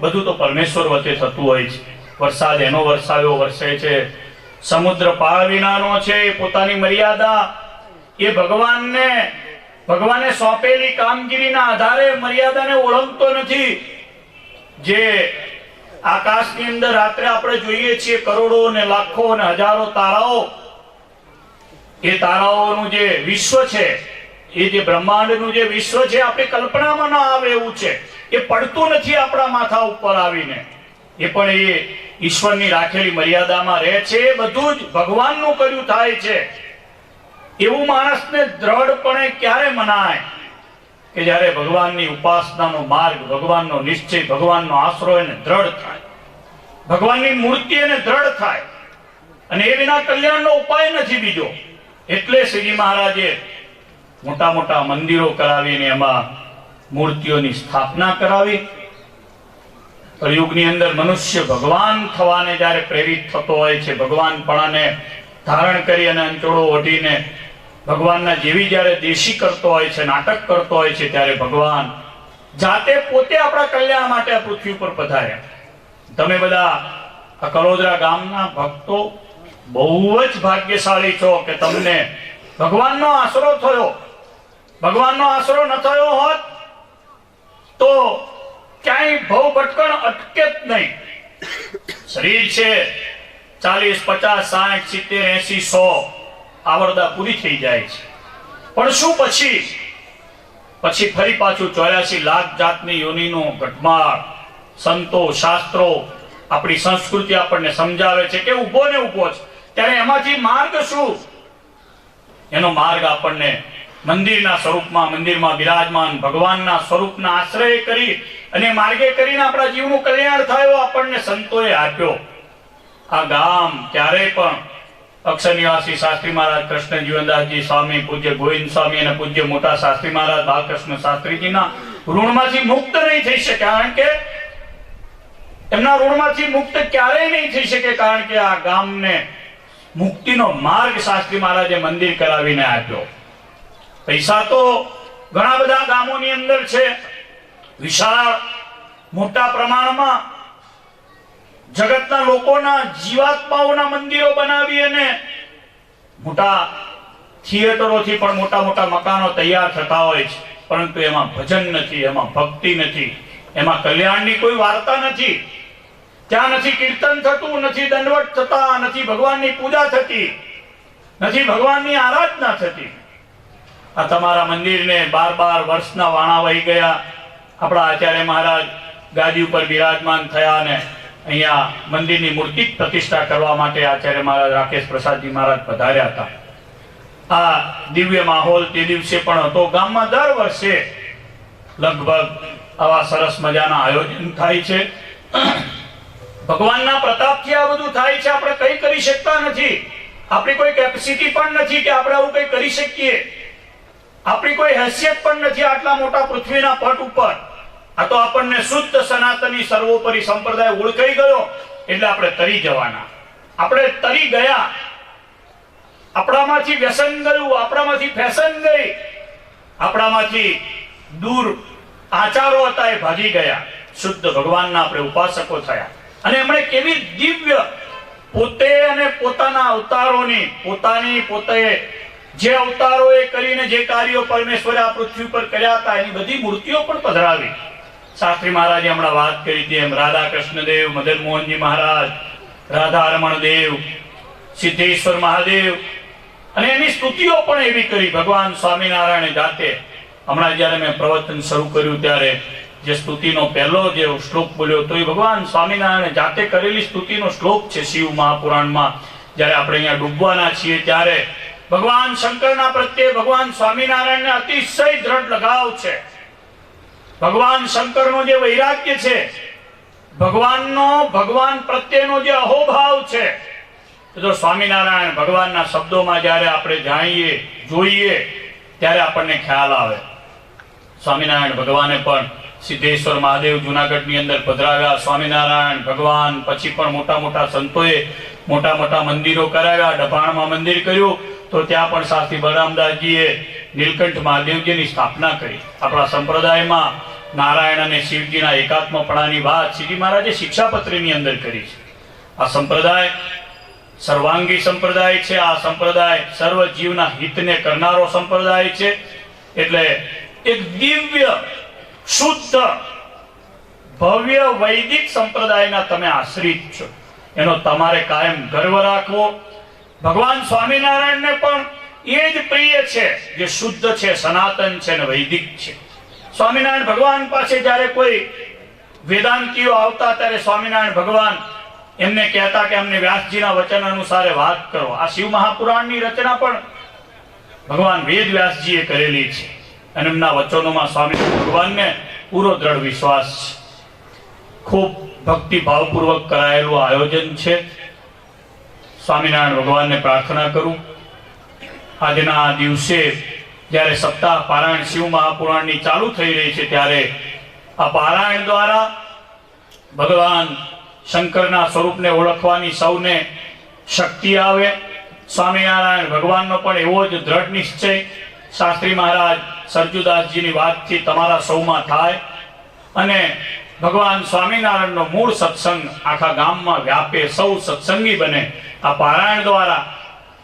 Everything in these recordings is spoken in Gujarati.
બધું તો પરમેશ્વર વચ્ચે થતું હોય છે. વરસાદ એનો વરસાવ્યો વરસે છે. સમુદ્ર પાર વિનાનો છે પોતાની મર્યાદા. એ ભગવાનને, ભગવાને સોંપેલી કામગીરીના આધારે મર્યાદાને ઓળંગતો નથી. જે આકાશની અંદર રાત્રે આપણે જોઈએ છીએ કરોડો ને લાખો ને હજારો તારાઓ. એ તારાઓનું જે વિશ્વ છે, એ જે બ્રહ્માંડનું જે વિશ્વ છે, આપણી કલ્પનામાં ના આવે એવું છે. એ પડતું નથી આપણા માથા ઉપર આવીને. એ પણ એ ઈશ્વરની રાખેલી મર્યાદામાં રહે છે બધું જ ભગવાનનું કર્યું થાય છે. એવું માણસને દ્રઢપણે ક્યારે મનાય? કે જ્યારે ભગવાનની ઉપાસનાનો માર્ગ, ભગવાનનો નિશ્ચય, ભગવાનનો આશરો એને દ્રઢ થાય. ભગવાનની મૂર્તિ એને દ્રઢ થાય. અને એ વિના કલ્યાણનો ઉપાય નથી બીજો. એટલે શ્રીજી મહારાજે મોટા મોટા મંદિરો કરાવીને એમાં મૂર્તિઓની સ્થાપના કરાવી. કળિયુગની અંદર મનુષ્ય ભગવાન થવાને જ્યારે પ્રેરિત થતો હોય છે ભગવાનપણાને ધારણ કરી અને અંચોળો ઓઢીને ભગવાનના જેવી જ્યારે દેશી કરતો હોય છે, નાટક કરતો હોય છે, ત્યારે ભગવાન જાતે પોતે આપણા કલ્યાણ માટે આ પૃથ્વી ઉપર પધાર્યા. તમે બધા આ કલોદરા ગામના ભક્તો બહુ જ ભાગ્યશાળી છો કે તમને ભગવાનનો આશરો થયો. ભગવાનનો આશરો ન થયો હોત તો ક્યાંય ભવ ભટકણ અટકે જ નહીં. શરીર છે ચાલીસ, પચાસ, સાઠ, સિત્તેર, એસી, સો આવરદા પૂરી થઈ જાય છે. પણ શું પછી? પછી ફરી પાછું ચોર્યાસી લાખ જાતની યોનિનો ઘટમાળ, સંતો, શાસ્ત્રો આપણી સંસ્કૃતિ આપણને સમજાવે છે કે ઊભો ને ઊભો છે. ત્યારે એમાંથી માર્ગ શું? એનો માર્ગ આપણને મંદિરના સ્વરૂપમાં, મંદિરમાં બિરાજમાન, ભગવાનના સ્વરૂપના આશ્રય કરી અને માર્ગે કરીને આપણા જીવનું કલ્યાણ થયો આપણને સંતોએ આપ્યો. આ ગામ ક્યારેય પણ અક્ષર નિવાસી શાસ્ત્રી મહારાજ કૃષ્ણ જીવનદાસજી સ્વામી, પૂજ્ય ગોવિંદ સ્વામી અને પૂજ્ય મોટા શાસ્ત્રી મહારાજ બાલકૃષ્ણ શાસ્ત્રીજીના ઋણમાંથી મુક્ત નહીં થઈ શકે, કારણ કે એમના ઋણમાંથી મુક્ત ક્યારેય નહીં થઈ શકે, કારણ કે આ ગામને મુક્તિનો માર્ગ શાસ્ત્રી મહારાજે મંદિર કરાવીને આપ્યો. પૈસા તો ઘણા બધા ગામોની અંદર છે. વિશાળ મોટા પ્રમાણમાં જગતના લોકોના જીવાત્માઓના મંદિરો બનાવી અને મોટા થિયેટરોથી પણ મોટા મોટા મકાનો તૈયાર થતા હોય છે. પરંતુ એમાં ભજન નથી, એમાં ભક્તિ નથી, એમાં કલ્યાણની કોઈ વાર્તા નથી. ત્યાં નથી કીર્તન થતું, નથી દંડવટ થતા, નથી ભગવાનની પૂજા થતી, નથી ભગવાનની આરાધના થતી. આ તમારા મંદિરને બાર બાર વર્ષના વાણા વહી ગયા. આપણા આચાર્ય મહારાજ ગાદી ઉપર બિરાજમાન થયા અને અહીંયા મંદિરની મૂર્તિ પ્રતિષ્ઠા કરવા માટે આચાર્ય મહારાજ રાકેશ પ્રસાદજી મહારાજ પધાર્યા હતા. આ દિવ્ય માહોલ તે દિવસે પણ હતો. ગામમાં દર વર્ષે લગભગ આવા સરસ મજાના આયોજન થાય છે. ભગવાનના પ્રતાપથી આ બધું થાય છે. આપણે કંઈ કરી શકતા નથી. આપણી કોઈ કેપેસિટી પણ નથી કે આપણે આવું કંઈ કરી શકીએ. આપણી કોઈ હેસિયત પણ નથી આટલા મોટા પૃથ્વીના પટ ઉપર. આ તો આપણને શુદ્ધ સનાતની સર્વોપરી સંપ્રદાય ઓળખાઈ ગયો, એટલે આપણે તરી જવાના. આપણે તરી ગયા. આપણામાંથી વ્યસન ગયું, આપણામાંથી ફેશન ગઈ. આપણામાંથી દૂર આચારો હતા એ ભાગી ગયા. શુદ્ધ ભગવાનના આપણે ઉપાસકો થયા. અને એમણે કેવી દિવ્ય પોતે અને પોતાના અવતારોની, પોતાની પોતે જે અવતારો એ કરીને જે કાર્યો પરમેશ્વરે આ પૃથ્વી પર કર્યા હતા, એની બધી મૂર્તિઓ પણ પધરાવી. શાસ્ત્રી મહારાજે હમણાં વાત કરી હતી એમ રાધા કૃષ્ણદેવ મદન મોહનજી મહારાજ, રાધા રમણ દેવ, સિદ્ધેશ્વર મહાદેવ અને એની સ્તુતિઓ પણ એવી કરી. ભગવાન સ્વામિનારાયણે જાતે હમણાં જ્યારે મેં પ્રવચન શરૂ કર્યું ત્યારે જે સ્તુતિનો પહેલો જે શ્લોક બોલ્યો તો એ ભગવાન સ્વામિનારાયણે જાતે કરેલી સ્તુતિનો શ્લોક છે શિવ મહાપુરાણમાં. જ્યારે આપણે અહીંયા ડૂબવાના છીએ ત્યારે ભગવાન શંકરના પ્રત્યે ભગવાન સ્વામિનારાયણને અતિશય દ્રઢ લગાવ છે. ભગવાન શંકરનો જે વૈરાગ્ય છે, ભગવાનનો, ભગવાન પ્રત્યેનો જે અહોભાવ છે, તો સ્વામિનારાયણ ભગવાનના શબ્દોમાં જ્યારે આપણે જાણીએ, જોઈએ, ત્યારે આપણને ખ્યાલ આવે. સ્વામિનારાયણ ભગવાને પણ સિદ્ધેશ્વર મહાદેવ જુનાગઢની અંદર પધરાવ્યા. સ્વામિનારાયણ ભગવાન પછી પણ મોટા મોટા સંતોએ મોટા મોટા મંદિરો કરાવ્યા. ડભાણમાં મંદિર કર્યું. તો ત્યાં પણ શાસ્ત્રી બળરામદાસજીએ નીલકંઠ મહાદેવજીની સ્થાપના કરી. આપણા સંપ્રદાયમાં નારાયણ અને શિવજીના એકાત્મપણાની વાત શ્રીજી મહારાજે શિક્ષાપત્રીની અંદર કરી છે. આ સંપ્રદાય સર્વાંગી સંપ્રદાય છે, આ સંપ્રદાય સર્વ જીવના હિતને કરનારો સંપ્રદાય છે, એટલે એક દિવ્ય, શુદ્ધ, ભવ્ય વૈદિક સંપ્રદાયના તમે આશ્રિત છો. એનો તમારે કાયમ ગર્વ રાખવો ભગવાન સ્વામિનારાયણને પણ એ જ પ્રિય છે, જે શુદ્ધ છે, સનાતન છે અને વૈદિક છે. સ્વામિનારાયણ ભગવાન પાસે જ્યારે કોઈ વેદાંતિઓ આવતા ત્યારે સ્વામિનારાયણ ભગવાન એમને કહેતા કે અમને વ્યાસજીના વચન અનુસારે વાત કરો. આ શિવ મહાપુરાણની રચના પણ ભગવાન વેદ વ્યાસજીએ કરેલી છે અને એમના વચનોમાં સ્વામિનારાયણ ભગવાનને પૂરો દ્રઢ વિશ્વાસ છે. ખૂબ ભક્તિ ભાવપૂર્વક કરાયેલું આયોજન છે. સ્વામિનારાયણ ભગવાનને પ્રાર્થના કરું. આજના દિવસે જ્યારે સપ્તાહ પારાયણ શિવ મહાપુરાણની ચાલુ થઈ રહી છે ત્યારે આ પારાયણ દ્વારા ભગવાન શંકરના સ્વરૂપને ઓળખવાની સૌને શક્તિ આવે. સ્વામિનારાયણ ભગવાનનો પણ એવો જ દ્રઢ નિશ્ચય શાસ્ત્રી મહારાજ સરજુદાસજીની વાતથી તમારા સૌમાં થાય અને ભગવાન સ્વામિનારાયણનો મૂળ સત્સંગ આખા ગામમાં વ્યાપે સૌ સત્સંગી બને. આ પારાયણ દ્વારા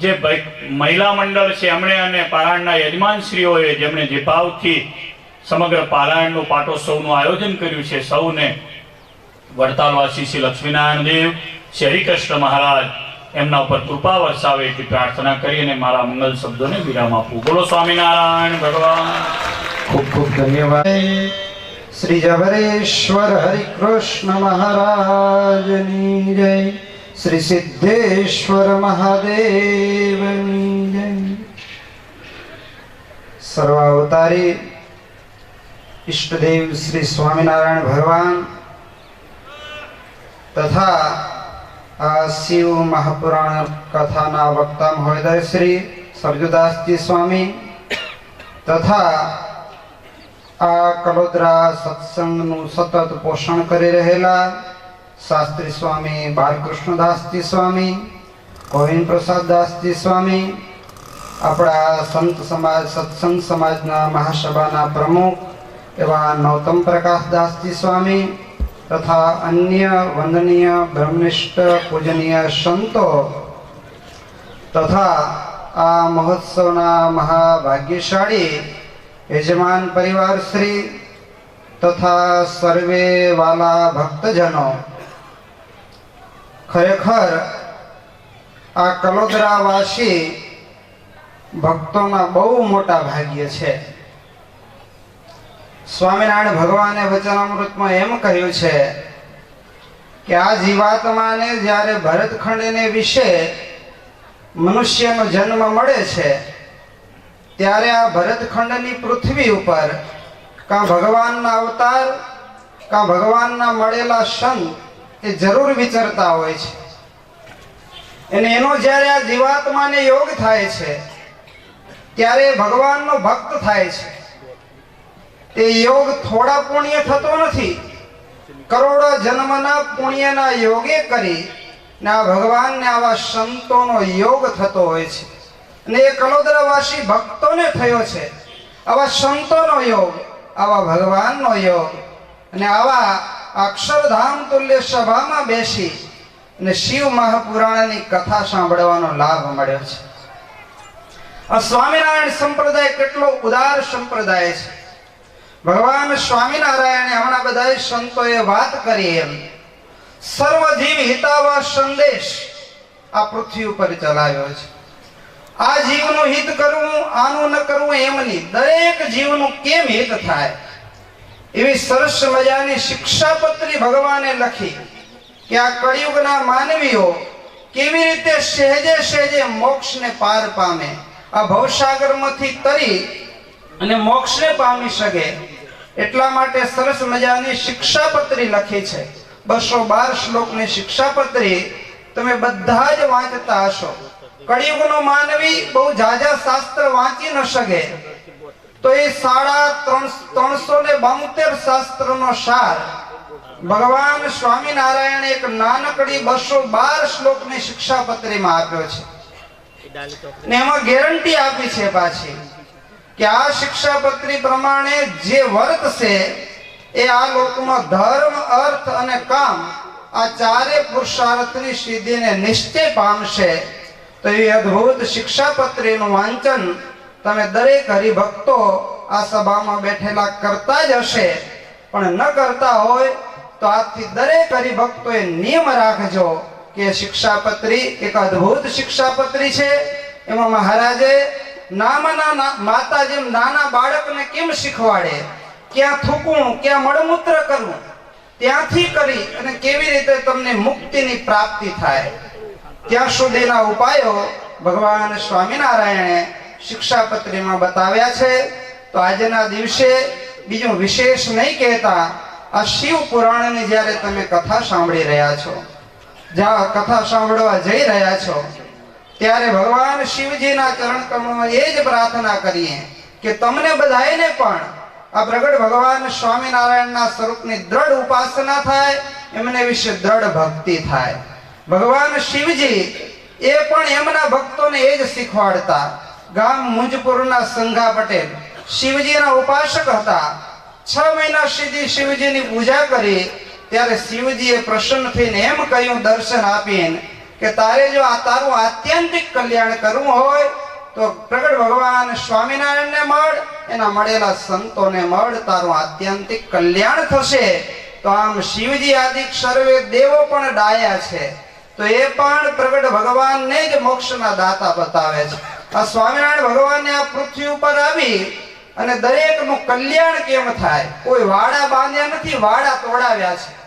જે મહિલા મંડળ છે એમણે અને પારાયણના યજમાનશ્રીઓએ જેમણે જે ભાવથી સમગ્ર પારાયણનું પાટોત્સવનું આયોજન કર્યું છે, સૌને વડતાલવાસી શ્રી લક્ષ્મીનારાયણ દેવ, શ્રી હરિકૃષ્ણ મહારાજ એમના ઉપર કૃપા વરસાવે એટલી પ્રાર્થના કરી અને મારા મંગલ શબ્દોને વિરામ આપું. બોલો સ્વામિનારાયણ ભગવાન. ખૂબ ખૂબ ધન્યવાદ. શ્રી જબરેશ્વર હરિકૃષ્ણ મહારાજની જય. શ્રી સિદ્ધેશ્વર મહાદેવની જય. સર્વાવતારી ઈષ્ટદેવ શ્રી સ્વામિનારાયણ ભગવાન તથા આ શિવ મહાપુરાણ કથાના વક્તા મહોદય શ્રી સરજુદાસજી સ્વામી તથા આ કલોદરા સત્સંગનું સતત પોષણ કરી રહેલા શાસ્ત્રી સ્વામી બાલકૃષ્ણદાસજી સ્વામી ગોવિંદ પ્રસાદ દાસજી સ્વામી આપણા સંત સમાજ સત્સંગ સમાજના મહાસભાના પ્રમુખ એવા નૌતમ પ્રકાશદાસજી સ્વામી તથા અન્ય વંદનીય બ્રહ્મનિષ્ઠ પૂજનીય સંતો તથા આ મહોત્સવના મહાભાગ્યશાળી યજમાન પરિવાર શ્રી તથા સર્વે વાલા ભક્તજનો ખરેખર આ કલોદરાવાસી ભક્તોના બહુ મોટા ભાગ્ય છે. સ્વામિનારાયણ ભગવાને વચનામૃતમાં એમ કહ્યું છે કે આ જીવાત્માને જ્યારે ભરતખંડને વિશે મનુષ્યનો જન્મ મળે છે, ત્યારે આ ભરતખંડની પૃથ્વી ઉપર કાં ભગવાનના અવતાર, કાં ભગવાનના મળેલા સંત એ જરૂર વિચરતા હોય છે. અને એનો જ્યારે આ જીવાત્માને યોગ થાય છે, ત્યારે ભગવાનનો ભક્ત થાય છે. તે યોગ થોડા પુણ્ય થતો નથી. કરોડો જન્મના પુણ્યના યોગે કરી ને ભગવાનને આવા સંતોનો યોગ થતો હોય છે. અને એ કલોદરાવાસી ભક્તોને થયો છે. આવા સંતોનો યોગ, આવા ભગવાનનો યોગ અને આવા અક્ષરધામ તુલ્ય સભામાં બેસી અને શિવ મહાપુરાણની કથા સાંભળવાનો લાભ મળ્યો છે. આ સ્વામિનારાયણ સંપ્રદાય કેટલો ઉદાર સંપ્રદાય છે. ભગવાન સ્વામિનારાયણે હમણાં બધા સંતોએ વાત કરી એમ. સર્વજીવ હિતાવા સંદેશ આ પૃથ્વી ઉપર ચલાવ્યો છે. આ જીવનું હિત કરવું, આનું ન કરવું એમ નહીં દરેક જીવનું કેમ હિત થાય? એવી સરસ મજાની શિક્ષાપત્રી ભગવાને લખી કે આ કળિયુગના માનવીઓ કેવી રીતે સહેજે સહેજે મોક્ષને પાર પામે, આ ભવસાગરમાંથી તરી અને મોક્ષને પામી શકે એટલા માટે સરસ મજાની શિક્ષાપત્રી લખી છે. બસો બાર શ્લોકની શિક્ષાપત્રી તમે બધા જ વાંચતા હશો. કળિયુગનો માનવી બહુ જાજા શાસ્ત્ર વાંચી ન શકે. તો એ સાડા ત્રણ ત્રણસો ને બોતેર શાસ્ત્રનો સાર ભગવાન સ્વામિનારાયણ એક નાનકડી બસો બાર શ્લોકની શિક્ષાપત્રીમાં આપ્યો છે. ને એમાં ગેરંટી આપી છે પાછી કે આ શિક્ષાપત્રી પ્રમાણે જે વર્તશે એ આ લોકમાં ધર્મ, અર્થ અને કામ આ ચારે પુરુષાર્થની સિદ્ધિને નિશ્ચય પામશે, તો એ અદ્ભુત શિક્ષાપત્રીનું વાંચન તમે દરેક હરિભક્તો આ સભામાં બેઠેલા કરતા જ હશે. પણ ન કરતા હોય તો આજથી દરેક હરિભક્તોએ નિયમ રાખજો કે શિક્ષાપત્રી એક અદ્ભુત શિક્ષાપત્રી છે. એમાં મહારાજે નામના માતા જેમ નાના બાળકને કેમ શીખવાડે? ક્યાં થૂકવું, ક્યાં મળમૂત્ર કરવું? ત્યાંથી કરી અને કેવી રીતે તમને મુક્તિની પ્રાપ્તિ થાય? ત્યાં સુધીના ઉપાયો ભગવાન સ્વામિનારાયણે શિક્ષાપત્રીમાં બતાવ્યા છે, તો આજના દિવસે બીજું વિશેષ નહીં કહેતા, આ શિવ પુરાણની જ્યારે તમે કથા સાંભળી રહ્યા છો, જ્યાં કથા સાંભળવા જઈ રહ્યા છો, ત્યારે ભગવાન શિવજીના ચરણ કમળમાં એ જ પ્રાર્થના કરીએ કે તમને બધાને પણ આ પ્રગટ ભગવાન સ્વામિનારાયણના સ્વરૂપની દ્રઢ ઉપાસના થાય, એમને વિશે દ્રઢ ભક્તિ થાય. ભગવાન શિવજી એ પણ એમના ભક્તોને એ જ શીખવાડતા. ગામ મુંજપુરના સંઘા પટેલ. શિવજીના ઉપાસક હતા. છ મહિના સુધી શિવજીની પૂજા કરી, ત્યારે શિવજીએ પ્રસન્ન થઈને એમ કહ્યું, દર્શન આપીને કે તારે જો આ તારું આત્યંતિક કલ્યાણ કરવું હોય, તો પ્રગટ ભગવાન સ્વામિનારાયણને મળ, એના મળેલા સંતોને મળ, તારું આત્યંતિક કલ્યાણ થશે. તો આમ શિવજી આદિ સર્વે દેવો પણ ડાયા છે. તો એ પણ પ્રગટ ભગવાનને જ મોક્ષના દાતા બતાવે છે. આ સ્વામિનારાયણ ભગવાનને આ પૃથ્વી ઉપર આવી અને દરેકનું કલ્યાણ કેમ થાય? કોઈ વાડા બાંધ્યા નથી, વાડા તોડાવ્યા છે.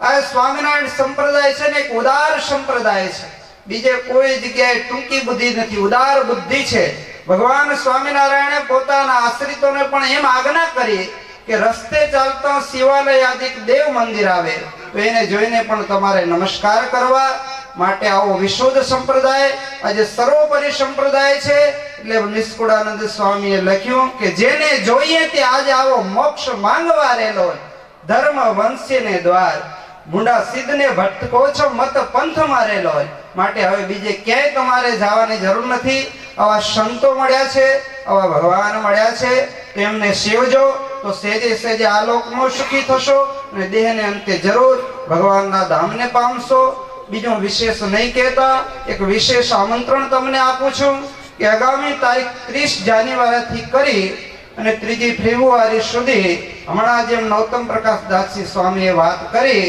આ સ્વામિનારાયણ સંપ્રદાય છે ને, એક ઉદાર સંપ્રદાય છે. બીજે કોઈ જગ્યાએ ટૂંકી બુદ્ધિ નથી, ઉદાર બુદ્ધિ છે. ભગવાન સ્વામિનારાયણે પોતાના આશ્રિતોને પણ એમ આજ્ઞા કરી કે રસ્તે ચાલતા શિવાલય આદિક દેવ મંદિર આવે. તો એને જોઈને પણ તમારે નમસ્કાર કરવા માટે આવો વિશુદ્ધ સંપ્રદાય, આજે સર્વોપરી સંપ્રદાય છે. એટલે નિષ્કુળાનંદ સ્વામીએ લખ્યું કે જેને જોઈએ તે આજે આવો મોક્ષ માંગવા હોય. ધર્મ વંશીને દ્વાર. મુંડા સિદ્ધને કહો છો મત પંથ મારેલો હોય. માટે હવે બીજે ક્યાંય તમારે જવાની જરૂર નથી. આવા સંતો મળ્યા છે, આવા ભગવાન મળ્યા છે. તેમને સેવજો, તો સેજે સેજે આ લોકમાં સુખી થશો અને દેહને અંતે જરૂર ભગવાનના ધામને પામશો. બીજું વિશેષ નહીં કહેતા, એક વિશેષ આમંત્રણ તમને આપું છું કે આગામી તારીખ ત્રીસ જાન્યુઆરીથી કરી અને ત્રીજી ફેબ્રુઆરી સુધી હમણાં જેમ નૌતમ પ્રકાશ દાસજી સ્વામીએ વાત કરી,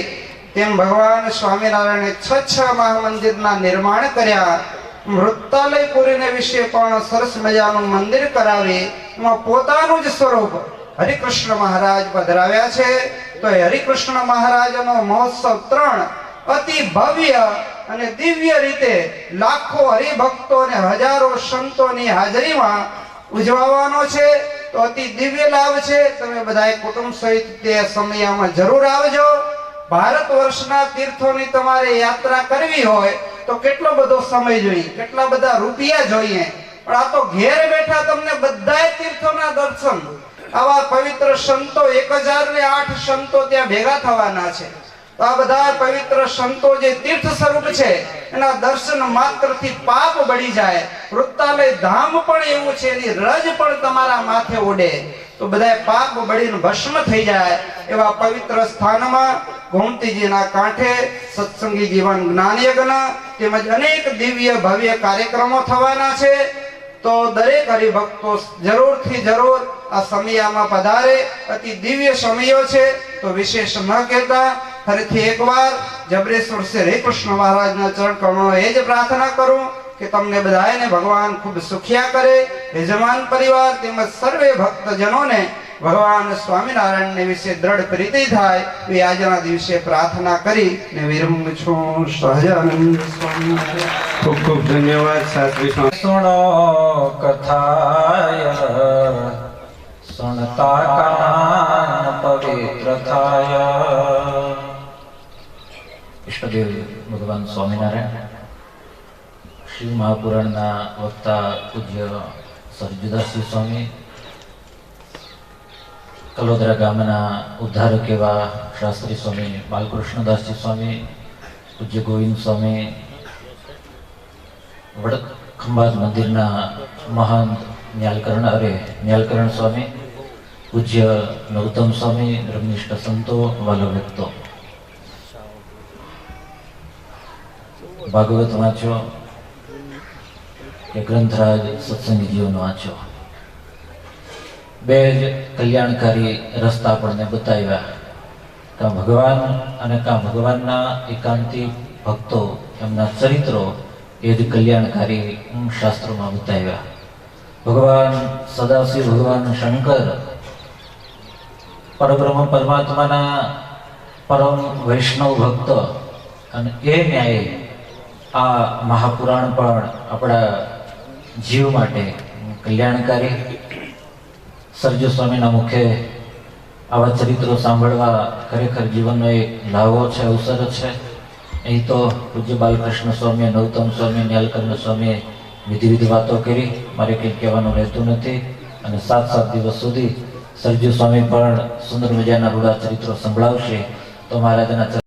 તેમ ભગવાન સ્વામિનારાયણે છ છ મહામંદિરના નિર્માણ કર્યા મૃતાલયપુરીને વિશે પણ સરસ મજાનું મંદિર કરાવી, એમાં પોતાનું જ સ્વરૂપ હરિકૃષ્ણ મહારાજ પધરાવ્યા છે. તો હરિકૃષ્ણ મહારાજનો મહોત્સવ ત્રણ અતિ ભવ્ય અને દિવ્ય રીતે લાખો હરિભક્તો અને હજારો સંતોની હાજરીમાં ઉજવવાનો છે. તો અતિ દિવ્ય લાભ છે. તમે બધાએ કુટુંબ સહિત તે સમયમાં જરૂર આવજો. ભારત વર્ષના તીર્થોની તમારે યાત્રા કરવી હોય તો કેટલો બધો સમય જોઈએ, કેટલા બધા રૂપિયા જોઈએ. પણ આ તો ઘેર બેઠા તમને બધાય તીર્થોના દર્શન. આવા પવિત્ર સંતો એક હજાર ને આઠ સંતો ત્યાં ભેગા થવાના છે. આ બધા પવિત્ર સંતો જે તીર્થ સ્વરૂપ છે, એના દર્શન માત્રથી પાપ બળી જાય. વૃત્તાલય ધામ પણ એવું છે, એની રજ પણ તમારા માથે ઉડે તો બધા પાપ બળીને ભસ્મ થઈ જાય. એવા પવિત્ર સ્થાનમાં ગોમતીજીના કાંઠે સત્સંગી જીવન જ્ઞાન તેમજ અનેક દિવ્ય ભવ્ય કાર્યક્રમો થવાના છે. તો દરેક હરિભક્તો જરૂરથી જરૂર આ સમયામાં પધારે. અતિ દિવ્ય સમયો છે, તો વિશેષ ન કહેતા. ફરીથી એકવાર જબરેશ્વર શ્રી કૃષ્ણ મહારાજના ચરણ કમળો એ જ પ્રાર્થના કરું કે તમને બધાને ભગવાન ખૂબ સુખિયા કરે. યજમાન પરિવાર તેમજ સર્વે ભક્તજનોને ભગવાન સ્વામિનારાયણને વિશે દ્રઢ પ્રીતિ થાય એ આજના દિવસે પ્રાર્થના કરી ને વિરમ છું. સહજાનંદ સ્વામી ખૂબ ખૂબ ધન્યવાદ સ્વામી સુણો કથાય સુણતા કાન પવિત્ર થાય. ઈષ્ટદેવ ભગવાન સ્વામિનારાયણ શિવ મહાપુરાણના વક્તા પૂજ્ય સરજુદાસજી સ્વામી, કલોદરા ગામના ઉદ્ધારક એવા શાસ્ત્રી સ્વામી બાલકૃષ્ણદાસજી સ્વામી, પૂજ્ય ગોવિંદ સ્વામી, વડક ખંભાત મંદિરના મહાન ન્યાલકરણ અરે ન્યાલકરણ સ્વામી, પૂજ્ય નૌતમ સ્વામી, રમનિષ્ઠ સંતો વાલો વ્યક્તો ભાગવત વાંચો કે ગ્રંથરાજ સત્સંગીજીઓનો વાંચો. બે જ કલ્યાણકારી રસ્તા આપણને બતાવ્યા. કાં ભગવાન અને કાં ભગવાનના એકાંતિક ભક્તો એમના ચરિત્રો એ જ કલ્યાણકારી શાસ્ત્રોમાં બતાવ્યા. ભગવાન સદાશિવ ભગવાન શંકર, પરબ્રહ્મ પરમાત્માના પરમ વૈષ્ણવ ભક્ત અને એ ન્યાયે આ મહાપુરાણ પણ આપણા જીવ માટે કલ્યાણકારી. સરજુ સ્વામીના મુખે આવા ચરિત્રો સાંભળવા ખરેખર જીવનનો એક લાવો છે, અવસર છે. અહીં તો પૂજ્ય બાલકૃષ્ણ સ્વામી નવતમ સ્વામી ન્યાલકર્ણ સ્વામીએ વિધિ વિધિ વાતો કરી. મારે કંઈ કહેવાનું રહેતું નથી. અને સાત સાત દિવસ સુધી સરજુ સ્વામી પણ સુંદર મજાના રૂડા ચરિત્રો સંભળાવશે. તો મહારાજના